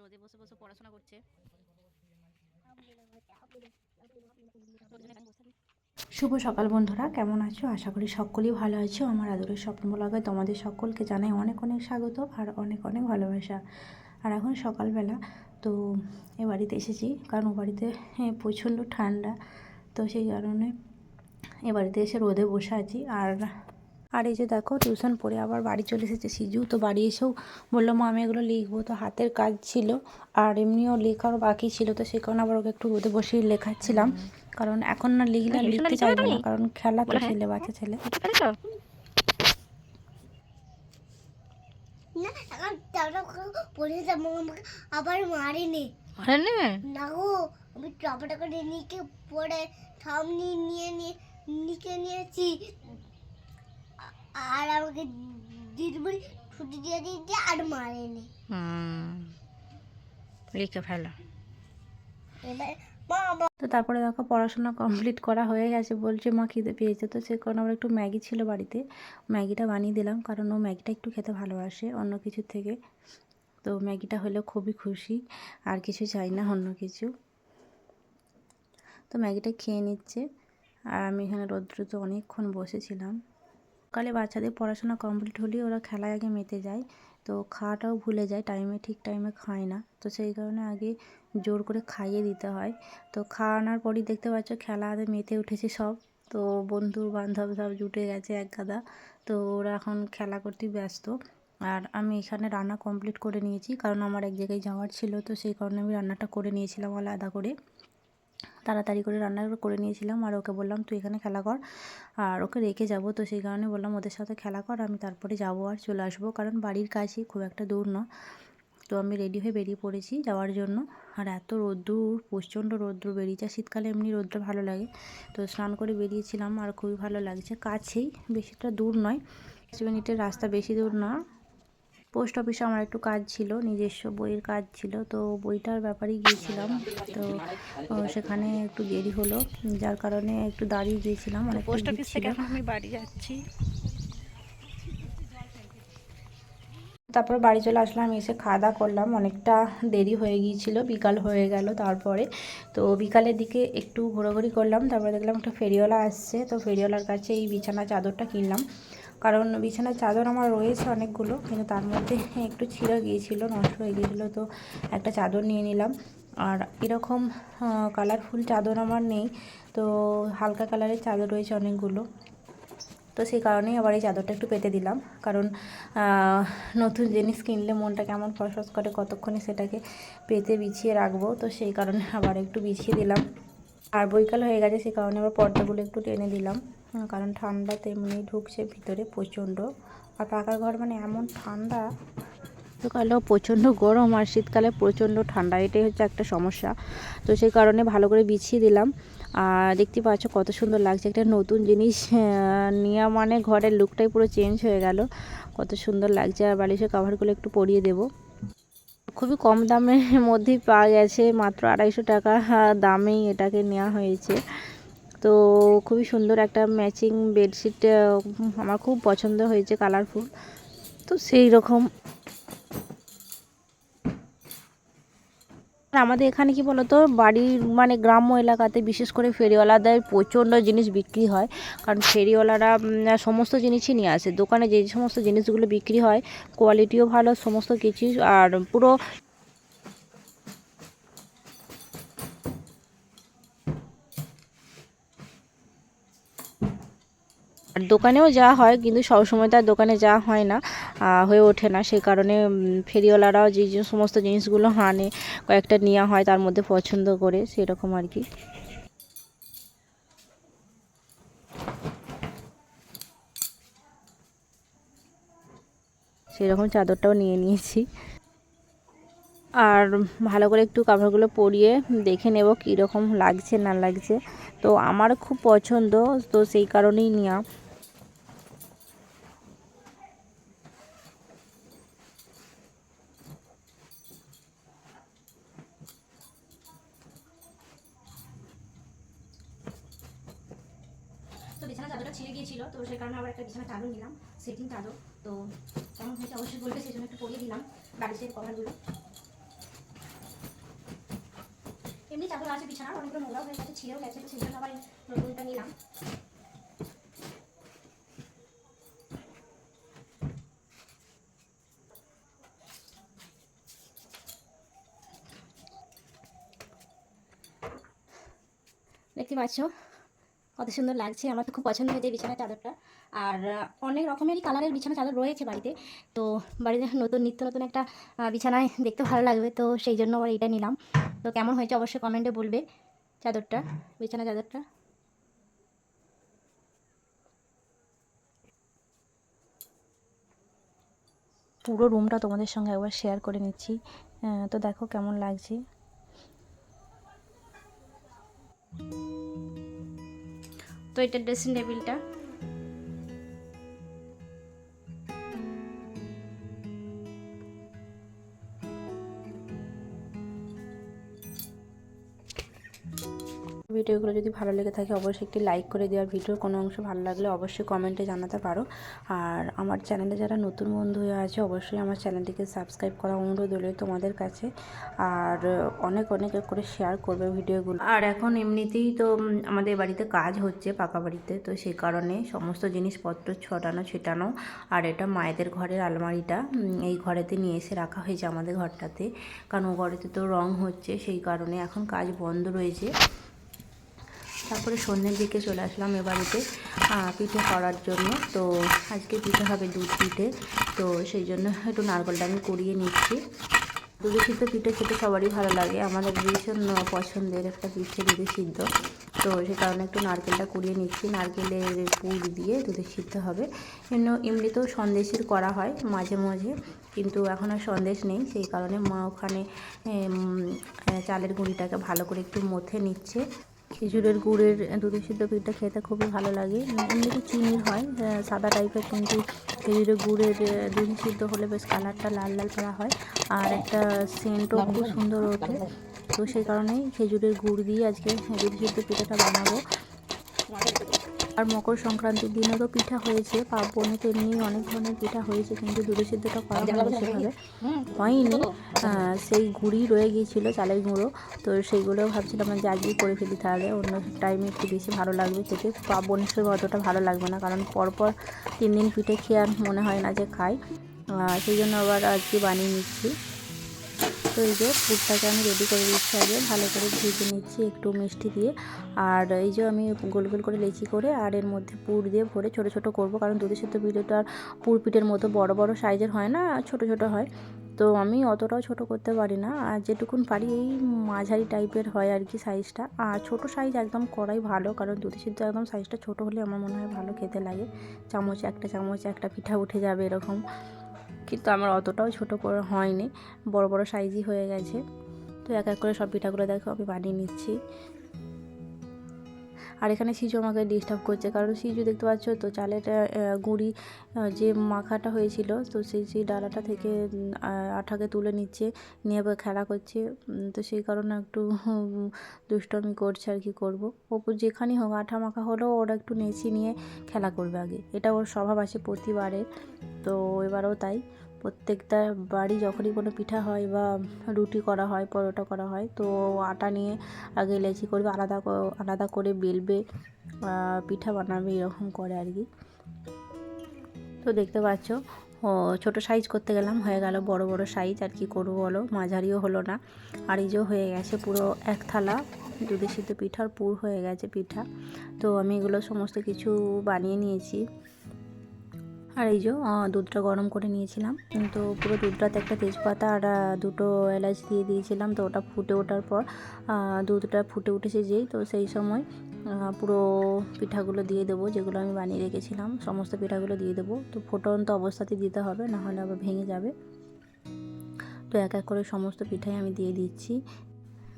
রোদে বসে বসে পড়াশোনা করছে। শুভ সকাল বন্ধুরা, কেমন আছো? আশা করি সকলেই ভালো আছো। আমার আদরের স্বপ্ন বলাগে তোমাদের সকলকে জানাই অনেক অনেক স্বাগত আর অনেক অনেক ভালোবাসা। আর এখন সকালবেলা, তো এ বাড়িতে এসেছি, কারণ ও বাড়িতে প্রচণ্ড ঠান্ডা, তো সেই কারণে এ বাড়িতে এসে রোদে বসে আছি। আর আর এই যে দেখো টিউশন পড়ে আবার বাড়ি চলে এসেছে সিজু। তো বাড়ি এসেও বলল মা আমি এগুলো লিখব। তো হাতের কাজ ছিল আর এমনিও লেখারও বাকি ছিল। তো সেই কারণে আবার ওকে একটু রোদে বসেই লেখাচ্ছিলাম। কারণ এখন না লিখলে লিখতে চাইবে না কারণ খেলা তো হ্যাঁ। ছেলে বাচ্চা ছেলে। না এখন পড়ে যাব আমাকে আবার মারেনি। না গো আমি টাপাটা করে নিকে পড়ে সামনে নিয়ে নিয়ে নিকে নিয়েছি। আর আমাকে দিদিবুড়ি ছুটি দিয়ে দিয়েছে আর মারেনি। হুম লিখে ফেলো। এবার তো তারপরে দেখো পড়াশোনা কমপ্লিট করা হয়ে গেছে বলছে মা খিদে পেয়েছে। তো সে কারণে আমার একটু ম্যাগি ছিল বাড়িতে ম্যাগিটা বানিয়ে দিলাম কারণ ও ম্যাগিটা একটু খেতে ভালোবাসে অন্য কিছুর থেকে। তো ম্যাগিটা হলে খুবই খুশি আর কিছু চাই না অন্য কিছু। তো ম্যাগিটা খেয়ে নিচ্ছে আর আমি এখানে রৌদ্রতে অনেকক্ষণ বসেছিলাম। সকালে বাচ্চাদের পড়াশোনা কমপ্লিট হলেই ওরা খেলায় আগে মেতে যায়। তো খাওয়াটাও ভুলে যায়, টাইমে, ঠিক টাইমে খায় না। তো সেই কারণে আগে জোর করে খাইয়ে দিতে হয়। তো খাওয়ানোর পরই দেখতে পাচ্ছ খেলাতে মেতে উঠেছে সব। তো বন্ধু বান্ধব সব জুটে গেছে এক গাদা। তো ওরা এখন খেলা করতেই ব্যস্ত। আর আমি এখানে রান্না কমপ্লিট করে নিয়েছি, কারণ আমার এক জায়গায় যাওয়ার ছিল। তো সেই কারণে আমি রান্নাটা করে নিয়েছিলাম আলাদা করে। তাড়াতাড়ি করে রান্না করে নিয়েছিলাম আর ওকে বললাম, তুই এখানে খেলা কর। আর ওকে রেখে যাব। তো সেই কারণে বললাম, ওদের সাথে খেলা কর, আমি তারপরে যাব আর চলে আসব। কারণ বাড়ির কাছেই খুব একটা দূর না। তো আমি রেডি হয়ে বেরিয়ে পড়েছি যাওয়ার জন্য। আর এত রোদ্দুর, প্রচণ্ড রৌদ্র বেরিয়েছে। শীতকালে এমনি রৌদ্র ভালো লাগে। তো স্নান করে বেরিয়েছিলাম আর খুবই ভালো লাগছে। কাছেই, বেশিটা দূর নয়। পাঁচ মিনিটের রাস্তা, বেশি দূর না। পোস্ট অফিসে আমার একটু কাজ ছিল নিজস্ব বইয়ের কাজ ছিল তো বইটার ব্যাপারেই গিয়েছিলাম। তো সেখানে একটু দেরি হলো যার কারণে একটু দাঁড়িয়ে গিয়েছিলাম অনেক পোস্ট অফিস থেকে এখন আমি বাড়ি যাচ্ছি। তারপর বাড়ি চলে আসলাম এসে খাওয়া দাওয়া করলাম অনেকটা দেরি হয়ে গিয়েছিল বিকাল হয়ে গেল তারপরে। তো বিকালের দিকে একটু ঘোরাঘুরি করলাম তারপরে দেখলাম একটা ফেরিওয়ালা আসছে তো ফেরিওয়ালার কাছে এই বিছানা চাদরটা কিনলাম। কারণ বিছানার চাদর আমার রয়েছে অনেকগুলো, কিন্তু তার মধ্যে একটু ছিঁড়ে গিয়েছিল, নষ্ট হয়ে গিয়েছিল, তো একটা চাদর নিয়ে নিলাম। আর এরকম কালারফুল চাদর আমার নেই, তো হালকা কালারের চাদর রয়েছে অনেকগুলো। তো সেই কারণেই আবার এই চাদরটা একটু পেতে দিলাম, কারণ নতুন জিনিস কিনলে মনটা কেমন ফসফস করে কতক্ষণে সেটাকে পেতে বিছিয়ে রাখব, তো সেই কারণে আবার একটু বিছিয়ে দিলাম। আর বৈকাল হয়ে গেছে, সেই কারণে আবার পর্দাগুলো একটু টেনে দিলাম। কারণ ঠান্ডা তেমনি ঢুকছে ভিতরে প্রচণ্ড। আর পাকা ঘর মানে এমন ঠান্ডা শীতকালেও প্রচণ্ড গরম আর শীতকালে প্রচণ্ড ঠান্ডা, এটাই হচ্ছে একটা সমস্যা। তো সেই কারণে ভালো করে বিছিয়ে দিলাম। আর দেখতে পাচ্ছ কত সুন্দর লাগছে একটা নতুন জিনিস নেওয়া মানে ঘরের লুকটাই পুরো চেঞ্জ হয়ে গেল। কত সুন্দর লাগছে, আর বালিশের কাভারগুলো একটু পরিয়ে দেব। খুবই কম দামের মধ্যেই পাওয়া গেছে, মাত্র আড়াইশো টাকা দামেই এটাকে নেওয়া হয়েছে। তো খুবই সুন্দর একটা ম্যাচিং বেডশিট আমার খুব পছন্দ হয়েছে কালারফুল তো সেই রকম। আমাদের এখানে কি বলতো, বাড়ির মানে গ্রাম্য এলাকাতে বিশেষ করে ফেরিওয়ালাদের প্রচণ্ড জিনিস বিক্রি হয়। কারণ ফেরিওয়ালারা সমস্ত জিনিসই নিয়ে আসে। দোকানে যে সমস্ত জিনিসগুলো বিক্রি হয় কোয়ালিটিও ভালো, সমস্ত কিছু আর পুরো আর দোকানেও যাওয়া হয়, কিন্তু সবসময় তো আর দোকানে যাওয়া হয় না হয়ে ওঠে না। সেই কারণে ফেরিওয়ালারাও যে সমস্ত জিনিসগুলো আনে কয়েকটা নেওয়া হয় তার মধ্যে পছন্দ করে, সেরকম আর কি। সেরকম চাদরটাও নিয়ে নিয়েছি। আর ভালো করে একটু কাপড়গুলো পরিয়ে দেখে নেব কীরকম লাগছে, না লাগছে। তো আমার খুব পছন্দ, তো সেই কারণেই নেওয়া তো বিছানা চাদরটা ছিঁড়ে গিয়েছিল তো সেই কারণে আবার একটা বিছানা চাদর নিলাম সেটিং চাদর। তো কেমন হয়েছে অবশ্যই বলবে সেই জন্য একটু পরিয়ে দিলাম বালিশের কভারগুলো। এমনি চাদর আছে বিছানার, অনেকগুলো নোংরা হয়ে গেছে, ছিঁড়েও গেছে, তো সেই জন্য আবার নতুনটা নিলাম। দেখতে পাচ্ছ? কত সুন্দর লাগছে, আমার তো খুব পছন্দ হয়েছে এই বিছানার চাদরটা। আর অনেক রকমেরই কালারের বিছানা চাদর রয়েছে বাড়িতে। তো বাড়িতে নতুন, নিত্য নতুন একটা বিছানায় দেখতে ভালো লাগবে, তো সেই জন্য আবার এটা নিলাম। তো কেমন হয়েছে অবশ্যই কমেন্টে বলবে চাদরটা, বিছানা চাদরটা। পুরো রুমটা তোমাদের সঙ্গে একবার শেয়ার করে নিচ্ছি। তো দেখো কেমন লাগছে। তো এটা ড্রেসিং টেবিলটা ভিডিওগুলো যদি ভালো লেগে থাকে, অবশ্যই একটি লাইক করে দেওয়ার ভিডিওর কোনো অংশ ভালো লাগলে অবশ্যই কমেন্টে জানাতে পারো। আর আমার চ্যানেলে যারা নতুন বন্ধু হয়ে আছে, অবশ্যই আমার চ্যানেলটিকে সাবস্ক্রাইব করা অনুরোধ হলো তোমাদের কাছে। আর অনেক অনেক করে শেয়ার করবে ভিডিওগুলো। আর এখন এমনিতেই তো আমাদের বাড়িতে কাজ হচ্ছে পাকা বাড়িতে, তো সেই কারণে সমস্ত জিনিসপত্র ছটানো, ছিটানো। আর এটা মায়েদের ঘরের আলমারিটা এই ঘরেতে নিয়ে এসে রাখা হয়েছে আমাদের ঘরটাতে। কারণ ও ঘরেতে তো রং হচ্ছে, সেই কারণে এখন কাজ বন্ধ রয়েছে। তারপরে সন্ধ্যের দিকে চলে আসলাম এ বাড়িতে পিঠে করার জন্য। তো আজকে পিঠে হবে দুধ পিঠে। তো সেই জন্য একটু নারকেলটা আমি কুড়িয়ে নিচ্ছি। দুধে সিদ্ধ পিঠে খেতে সবারই ভালো লাগে। আমাদের ভীষণ পছন্দের একটা পিঠে দুধে সিদ্ধ। তো সে কারণে একটু নারকেলটা কুড়িয়ে নিচ্ছি। নারকেলের পুর দিয়ে দুধে সিদ্ধ হবে। এমনি, এমনিতেও সন্দেশের করা হয় মাঝে মাঝে, কিন্তু এখন আর সন্দেশ নেই। সেই কারণে মা ওখানে চালের গুঁড়িটাকে ভালো করে একটু মথে নিচ্ছে। খেজুরের গুড়ের দুধের সিদ্ধ পিঠটা খেতে খুবই ভালো লাগে। এমনিতে চিনির হয় সাদা টাইপের কিন্তু খেজুরের গুড়ের দুধের দুধ সিদ্ধ হলে বেশ কালারটা লাল লাল করা হয়। আর একটা সেন্টও খুব সুন্দর ওঠে। তো সেই কারণেই খেজুরের গুড় দিয়ে আজকে দুধ সিদ্ধ পিঠাটা বানাবো। আর মকর সংক্রান্তির দিনে তো পিঠা হয়েছে। পার্বণে তো এমনি অনেক ধরনের পিঠা হয়েছে, কিন্তু দুধের সিদ্ধটা করা হয়নি সেভাবে। হয়নি। সেই গুঁড়ি রয়ে গিয়েছিল, চালের গুঁড়ো। তো সেইগুলো ভাবছিলাম যে আজকেই করে ফেলি তাহলে। অন্য টাইমে একটু বেশি ভালো লাগবে খেতে। পার্বণের সময় অতটা ভালো লাগবে না, কারণ পরপর তিন দিন পিঠে খেয়ে আর মনে হয় না যে খাই। সেই জন্য আবার আজকে বানিয়ে নিচ্ছি। তো এই যে পুরটাকে আমি রেডি করে দিচ্ছি আগে। ভালো করে ভেজে নিচ্ছি একটু মিষ্টি দিয়ে। আর এই যে আমি গোল গোল করে লেচি করে আর এর মধ্যে পুর দিয়ে ভরে ছোট ছোট করব। কারণ দুধের সিদ্ধ পিঠেটা আর পুর পিঠের মতো বড় বড় সাইজের হয় না, ছোট ছোট হয়। তো আমি অতটাও ছোট করতে পারি না। আর যেটুকুন পারি এই মাঝারি টাইপের হয় আর কি সাইজটা। আর ছোট সাইজ একদম করাই ভালো। কারণ দুধের সিদ্ধ একদম সাইজটা ছোট হলে আমার মনে হয় ভালো খেতে লাগে। চামচ একটা চামচ একটা পিঠা উঠে যাবে এরকম। কিন্তু আমার অতটাও ছোট করে হয়নি। বড় বড় সাইজই হয়ে গেছে। তো এক এক করে সব পিঠাগুলো দেখো, আমি বানিয়ে নিচ্ছি। আর এখানে সিজু আমাকে ডিস্টার্ব করছে, কারণ সিজু দেখতে পাচ্ছ তো চালের গুঁড়ি যে মাখাটা হয়েছিল, তো সেই সেই ডালাটা থেকে আঠাকে তুলে নিচ্ছে, নিয়ে খেলা করছে। তো সেই কারণে একটু দুষ্টমি করছে আর কি করব। ও যেখানেই হোক, আঠা মাখা হলেও ওরা একটু নেচি নিয়ে খেলা করবে আগে। এটা ওর স্বভাব আছে প্রতিবারের, তো এবারেও তাই। প্রত্যেকটা বাড়ি যখনই কোনো পিঠা হয় বা রুটি করা হয়, পরোটা করা হয়, তো আটা নিয়ে আগে লেচি করবে, আলাদা আলাদা করে বেলবে পিঠা বানাবে, এরকম করে আর কি। তো দেখতে পাচ্ছ, ও, ছোটো সাইজ করতে গেলাম, হয়ে গেল বড় বড় সাইজ, আর কি করব বলো? মাঝারিও হলো না, আর ইজও হয়ে গেছে পুরো এক থালা, দুধের সিদ্ধ পিঠার পুর হয়ে গেছে পিঠা। তো আমি এগুলো সমস্ত কিছু বানিয়ে নিয়েছি। আর এই যে দুধটা গরম করে নিয়েছিলাম। তো পুরো দুধটাতে একটা তেজপাতা আর দুটো এলাচ দিয়ে দিয়েছিলাম। তো ওটা ফুটে ওঠার পর দুধটা ফুটে উঠেছে যেই, তো সেই সময় পুরো পিঠাগুলো দিয়ে দেবো, যেগুলো আমি বানিয়ে রেখেছিলাম। সমস্ত পিঠাগুলো দিয়ে দেবো। তো ফুটন্ত অবস্থাতে দিতে হবে না হলে আবার ভেঙে যাবে। তো এক এক করে সমস্ত পিঠাই আমি দিয়ে দিচ্ছি।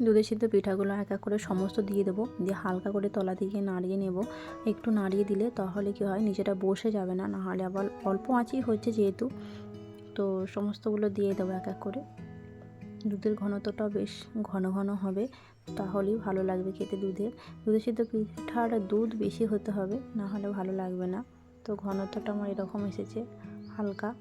দুধের সিদ্ধ পিঠাগুলো এক এক করে সমস্ত দিয়ে দেবো। দিয়ে হালকা করে তলা দিকে নাড়িয়ে নেব। একটু নাড়িয়ে দিলে তাহলে কি হয়, নিচেটা বসে যাবে না। নাহলে আবার অল্প আঁচই হচ্ছে যেহেতু। তো সমস্তগুলো দিয়ে দেবো এক এক করে। দুধের ঘনত্বটাও বেশ ঘন ঘন হবে, তাহলেই ভালো লাগবে খেতে দুধের। দুধের সিদ্ধ পিঠার দুধ বেশি হতে হবে না হলে ভালো লাগবে না। তো ঘনত্বটা আমার এরকম এসেছে, হালকা।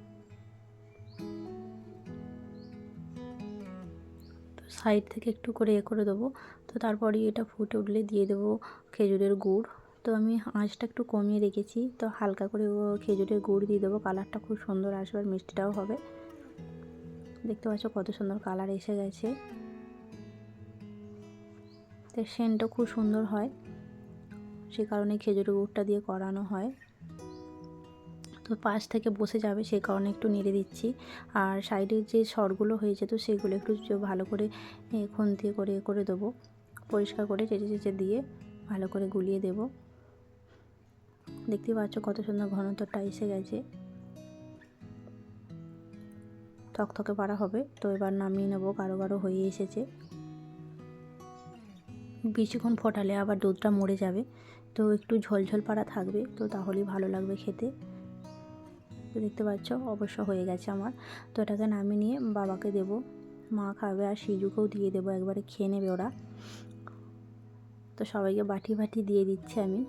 সাইড থেকে একটু করে এ করে দেবো। তো তারপরে এটা ফুটে উঠলে দিয়ে দেবো খেজুরের গুড়। তো আমি আঁচটা একটু কমিয়ে রেখেছি, তো হালকা করে খেজুরের গুড় দিয়ে দেবো। কালারটা খুব সুন্দর আসবে আর মিষ্টিটাও হবে। দেখতে পাচ্ছ কত সুন্দর কালার এসে গেছে। তো সেন্টও খুব সুন্দর হয়। সে কারণে খেজুরের গুড়টা দিয়ে করানো হয়। তো পাশ থেকে বসে যাবে সেই কারণে একটু নেড়ে দিচ্ছি। আর সাইডের যে সরগুলো হয়েছে, তো সেগুলো একটু ভালো করে খুন্তি করে করে দেবো। পরিষ্কার করে চেঁচে চেঁচে দিয়ে ভালো করে গুলিয়ে দেব। দেখতে পাচ্ছ কত সুন্দর ঘনত্বটা এসে গেছে। থকথকে পারা হবে, তো এবার নামিয়ে নেব, গাঢ় গাঢ় হয়ে এসেছে। বেশিক্ষণ ফোটালে আবার দুধটা মরে যাবে, তো একটু ঝোলঝোল পাড়া থাকবে, তো তাহলেই ভালো লাগবে খেতে। তো দেখতে পাচ্ছ, অবশ্য হয়ে গেছে আমার। তো এটাকে নামিয়ে নিয়ে বাবাকে দেব। মা খাবে আর সিজুকেও দিয়ে দেবো, একবারে খেয়ে নেবে ওরা। তো সবাইকে বাটি বাটি দিয়ে দিচ্ছি আমি।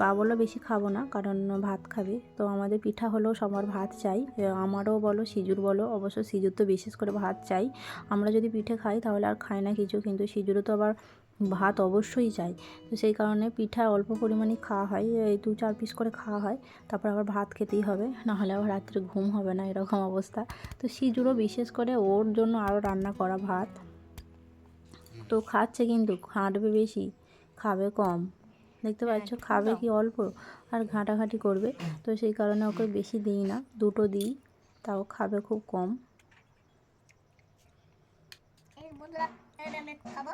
বাবা বলল বেশি খাব না, কারণ ভাত খাবে। তো আমাদের পিঠা হলেও সবার ভাত চাই। আমারও বলো, সিজুর বলো, অবশ্য সিজুর তো বিশেষ করে ভাত চাই। আমরা যদি পিঠে খাই তাহলে আর খাই না কিছু, কিন্তু সিজুরও তো আবার ভাত অবশ্যই চাই। তো সেই কারণে পিঠা অল্প পরিমাণে খাওয়া হয় এই দু চার পিস করে খাওয়া হয়। তারপর আবার ভাত খেতেই হবে নাহলে আবার রাত্রে ঘুম হবে না এরকম অবস্থা। তো সিজুরও বিশেষ করে ওর জন্য আরও রান্না করা ভাত। তো খাচ্ছে কিন্তু ঘাঁটবে বেশি খাবে কম। দেখতে পাচ্ছ খাবে কি অল্প আর ঘাঁটাঘাঁটি করবে। তো সেই কারণে ওকে বেশি দিই না দুটো দিই তাও খাবে খুব কম। খাব।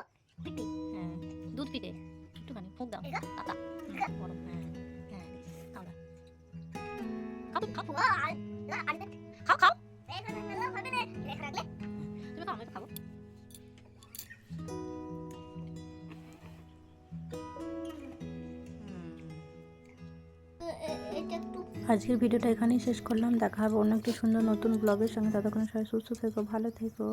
হ্যাঁ। দুধ পিঠে। একটুখানি মুখ দাও। বড়। হ্যাঁ হ্যাঁ খাও না খাও খাও। খাও। তুমি খাও আমি খাব। আজকের ভিডিওটা এখানেই শেষ করলাম। দেখা হবে অন্য একটি সুন্দর নতুন ব্লগের সঙ্গে। ততক্ষণ সবাই সুস্থ থেকো ভালো থেকো।